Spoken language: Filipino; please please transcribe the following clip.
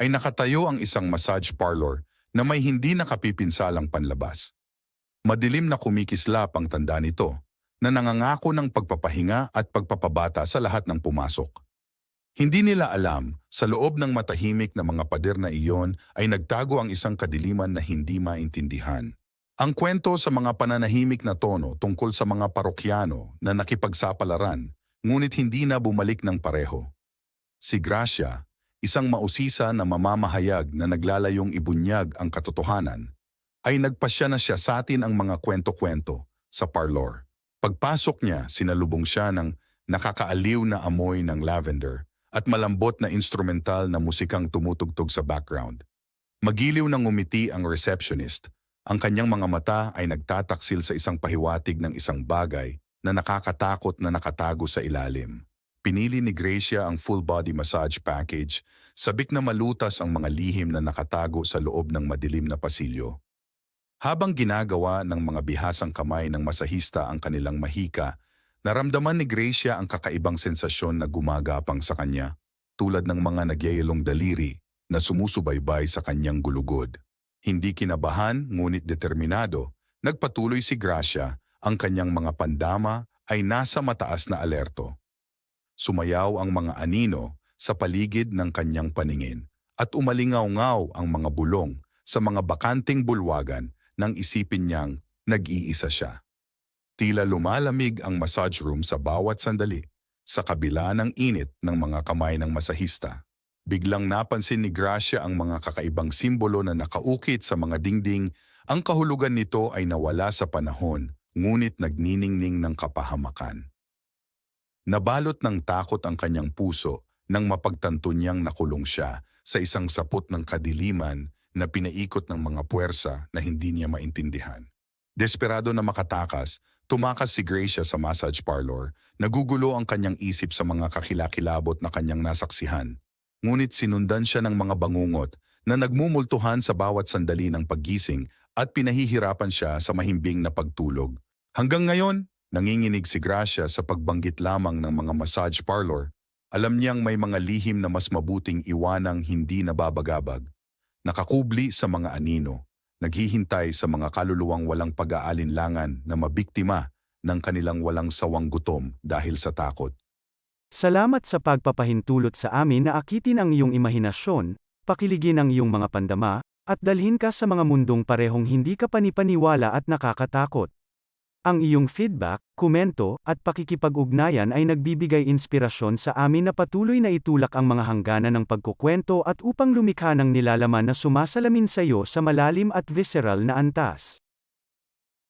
ay nakatayo ang isang massage parlor na may hindi nakapipinsalang panlabas. Madilim na kumikislap ang tanda nito, na nangangako ng pagpapahinga at pagpapabata sa lahat ng pumasok. Hindi nila alam, sa loob ng matahimik na mga pader na iyon ay nagtago ang isang kadiliman na hindi maintindihan. Ang kwento sa mga pananahimik na tono tungkol sa mga parokyano na nakipagsapalaran, ngunit hindi na bumalik ng pareho. Si Gracia, isang mausisa na mamamahayag na naglalayong ibunyag ang katotohanan, ay nagpasya na siya sa atin ang mga kwento-kwento sa parlor. Pagpasok niya, sinalubong siya ng nakakaaliw na amoy ng lavender at malambot na instrumental na musikang tumutugtog sa background. Magiliw ng umiti ang receptionist. Ang kanyang mga mata ay nagtataksil sa isang pahiwatig ng isang bagay na nakakatakot na nakatago sa ilalim. Pinili ni Gracia ang full body massage package, sabik na malutas ang mga lihim na nakatago sa loob ng madilim na pasilyo. Habang ginagawa ng mga bihasang kamay ng masahista ang kanilang mahika, naramdaman ni Gracia ang kakaibang sensasyon na gumagapang sa kanya, tulad ng mga nagyayalong daliri na sumusubaybay sa kanyang gulugod. Hindi kinabahan ngunit determinado, nagpatuloy si Gracia, ang kanyang mga pandama ay nasa mataas na alerto. Sumayaw ang mga anino sa paligid ng kanyang paningin at umalingaw-ngaw ang mga bulong sa mga bakanting bulwagan nang isipin niyang nag-iisa siya. Tila lumalamig ang massage room sa bawat sandali sa kabila ng init ng mga kamay ng masahista. Biglang napansin ni Gracia ang mga kakaibang simbolo na nakaukit sa mga dingding. Ang kahulugan nito ay nawala sa panahon, ngunit nagniningning ng kapahamakan. Nabalot ng takot ang kanyang puso nang mapagtanto niyang nakulong siya sa isang sapot ng kadiliman na pinaikot ng mga puwersa na hindi niya maintindihan. Desperado na makatakas, tumakas si Gracia sa massage parlor, nagugulo ang kanyang isip sa mga kakilakilabot na kanyang nasaksihan. Ngunit sinundan siya ng mga bangungot na nagmumultuhan sa bawat sandali ng paggising at pinahihirapan siya sa mahimbing na pagtulog. Hanggang ngayon, nanginginig si Gracia sa pagbanggit lamang ng mga massage parlor. Alam niyang may mga lihim na mas mabuting iwanang hindi nababagabag. Nakakubli sa mga anino, naghihintay sa mga kaluluwang walang pag-aalinlangan na mabiktima ng kanilang walang sawang gutom dahil sa takot. Salamat sa pagpapahintulot sa amin na akitin ang iyong imahinasyon, pakiligin ang iyong mga pandama, at dalhin ka sa mga mundong parehong hindi ka panipaniwala at nakakatakot. Ang iyong feedback, komento, at pakikipag-ugnayan ay nagbibigay inspirasyon sa amin na patuloy na itulak ang mga hangganan ng pagkukwento at upang lumikha ng nilalaman na sumasalamin sa iyo sa malalim at visceral na antas.